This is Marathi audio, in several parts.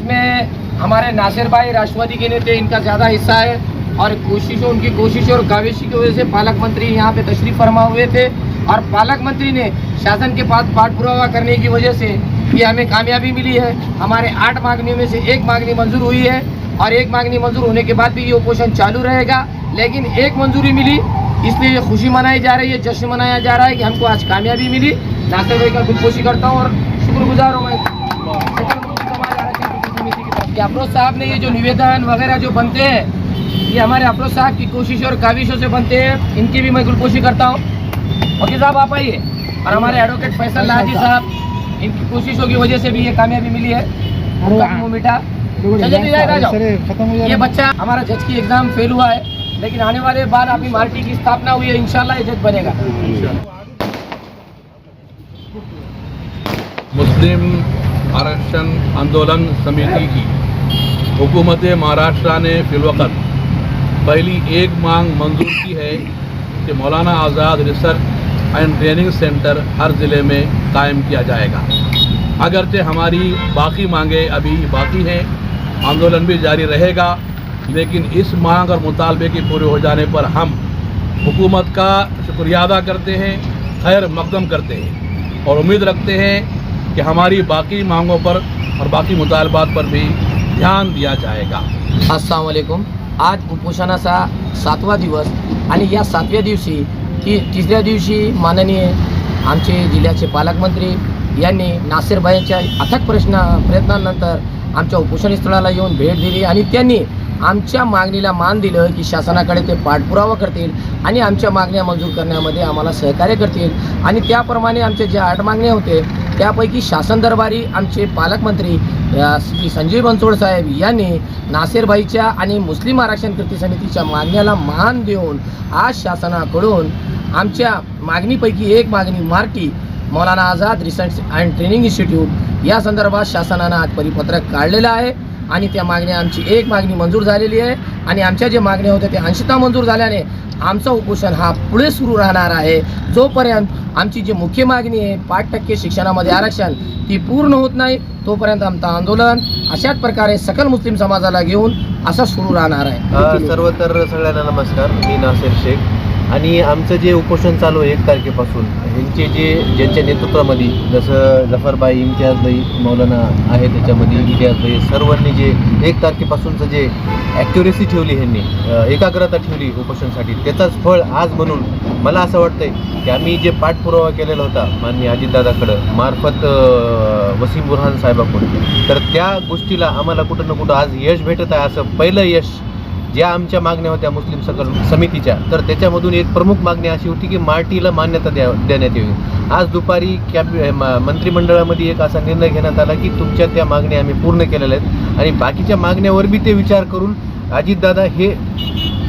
है नासिर भाई राष्ट्रवादी के नेता इनका ज़्यादा हिस्सा है और कोशिशों उनकी कोशिशों और काविशी की वजह से पालक मंत्री यहाँ पे तशरीफ फरमा हुए थे और पालक मंत्री ने शासन के पास पाठ पुरावा करने की वजह से ये हमें कामयाबी मिली है हमारे आठ मांगनियों में से एक मांगनी मंजूर हुई है और एक मांगनी मंजूर होने के बाद भी ये उपोषण चालू रहेगा लेकिन एक मंजूरी मिली इसलिए ये खुशी मनाई जा रही है जश्न मनाया जा रहा है कि हमको आज कामयाबी मिली नासिर भाई का दिलखुशी करता हूँ और शुक्रगुजार हूँ मैं सकल کہ افروز صاحب نے یہ جو نویدان وغیرہ جو بنتے ہیں یہ ہمارے افروز صاحب کی کوشش اور کاوشوں سے بنتے ہیں ان کی بھی میں کل کوشش کرتا ہوں۔ وکیل صاحب آپ آئیے۔ اور ہمارے ایڈوکیٹ فیصل لاجی صاحب ان کی کوششوں کی وجہ سے بھی یہ کامیابی ملی ہے۔ میٹھا جی، یہ بچہ ہمارا جج کی ایگزام فیل ہوا ہے لیکن آنے والے بعد اپنی مارٹی کی استھاپنا ہوئی ہے انشاءاللہ یہ جج بنے گا۔ مسلم آرکشن آندولن سمیتی کی۔ बनेगा मुस्लिम आरक्षण आंदोलन समिति की हुकूमत महाराष्ट्र ने फिलवक़त पहली एक मांग मंजूर की है कि Maulana Azad research and training centre हर ज़िले में कायम किया जाएगा अगरचे हमारी बाकी मांगे अभी बाकी हैं आंदोलन भी जारी रहेगा लेकिन इस मांग और मुतालबे के पूरे हो जाने पर हम हुकूमत का शुक्रिया अदा करते हैं खैर मकदम करते हैं और उम्मीद रखते हैं कि हमारी बाकी मांगों पर और बाकी मुतालबात पर भी ध्यान दिया जाएगा। अस्सलाम वालेकुम। आज उपोषणाचा सातवा दिवस आणि या सातव्या दिवशी ती तिसऱ्या दिवशी माननीय आमचे जिल्ह्याचे पालकमंत्री यांनी नासिरभाईच्या अथक प्रश्न प्रयत्नानंतर आमच्या उपोषण स्थळाला येऊन भेट दिली आणि त्यांनी आमच्या मागणीला मान दिलं की शासनाकडे ते पाठपुरावा करतील आणि आमच्या मागण्या मंजूर करण्यामध्ये आम्हाला सहकार्य करतील. आणि त्याप्रमाणे आमचे जे आठ मागण्या होते त्यापैकी शासन दरबारी आमचे पालकमंत्री श्री संजय बनसोड साहेब यांनी नासेरबाईच्या आणि मुस्लिम आरक्षण कृती समितीच्या मागण्याला मान देऊन आज शासनाकडून आमच्या मागणीपैकी एक मागणी Marty Maulana Azad research and training institute या संदर्भात शासनानं आज परिपत्रक काढलेलं आहे आणि त्या मागण्या आमची एक मागणी मंजूर झालेली आहे. आणि आमच्या जे मागण्या होत्या ते अंशतः मंजूर झाल्याने आमचा उपोषण हा पुढे सुरू राहणार आहे. जोपर्यंत आमची जी मुख्य मागणी आहे पाच टक्के शिक्षणामध्ये आरक्षण ती पूर्ण होत नाही तोपर्यंत आमचं आंदोलन अशाच प्रकारे सकल मुस्लिम समाजाला घेऊन असं सुरू राहणार आहे. सर्वत्र सर्व तर सगळ्यांना नमस्कार. मी नासेर शेख. आणि आमचं जे उपोषण चालू आहे एक तारखेपासून ह्यांचे जे ज्यांच्या नेतृत्वामध्ये जसं जफरबाई इम्तियाजबाई मौलाना आहे त्याच्यामध्ये इलियासबाई सर्वांनी जे एक तारखेपासूनचं जे ॲक्युरेसी ठेवली ह्यांनी एकाग्रता ठेवली उपोषणसाठी त्याचाच फळ आज म्हणून मला असं वाटतंय की आम्ही जे पाठपुरावा केलेला होता माननीय अजितदादाकडं मार्फत वसीम बुरहान साहेबाकडून तर त्या गोष्टीला आम्हाला कुठं ना कुठं आज यश भेटत आहे असं पहिलं यश ज्या आमच्या मागण्या होत्या मुस्लिम सकल समितीच्या तर त्याच्यामधून एक प्रमुख मागणी अशी होती की मार्टीला मान्यता द्या देण्यात यावी. आज दुपारी कॅब म- मंत्रिमंडळामध्ये एक असा निर्णय घेण्यात आला की तुमच्या त्या मागण्या आम्ही पूर्ण केलेल्या आहेत आणि बाकीच्या मागण्यावर बी ते विचार करून अजितदादा हे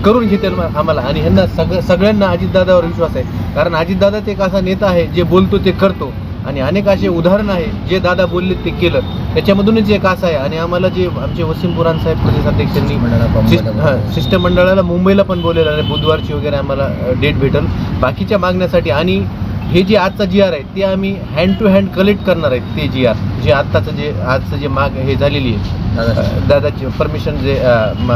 करून घेतील आम्हाला. आणि ह्यांना सग सगळ्यांना अजितदादावर विश्वास आहे. कारण अजितदादाच एक असा नेता आहे जे बोलतो ते करतो. आणि अनेक असे उदाहरण आहे जे दादा बोलले ते केलं. त्याच्यामधूनच एक असं आहे. आणि आम्हाला जे आमचे वसीम पुराण साहेब प्रदेश अध्यक्षांनी शिष्ट- हां, शिष्टमंडळाला मुंबईला पण बोललेलं आहे बुधवारची वगैरे आम्हाला डेट भेटेल. बाकीच्या मागण्यासाठी आणि हे जे आजचा जी आर आहे ते आम्ही हँड टू हँड कलेक्ट करणार आहेत ते जी आर जे आत्ताचं जे आजचं जे माग हे झालेली आहे. दादाची परमिशन जे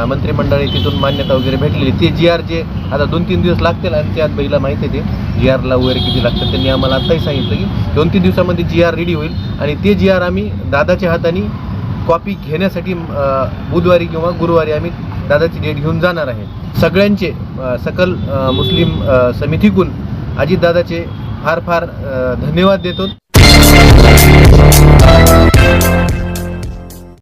मंत्रिमंडळी तिथून मान्यता वगैरे भेटलेली ते जी आर जे आता दोन तीन दिवस लागतील आणि त्यात बैला माहिती आहे ते. जी आरला वगैरे किती लागतात त्यांनी आम्हाला आत्ताही सांगितलं की दोन तीन दिवसामध्ये जी आर रेडी होईल. आणि ते जी आर आम्ही दादाच्या हाताने कॉपी घेण्यासाठी बुधवारी किंवा गुरुवारी आम्ही दादाची डेट घेऊन जाणार आहे. सगळ्यांचे सकल मुस्लिम अ, समितीकडून अजितदादाचे फार फार धन्यवाद देतो.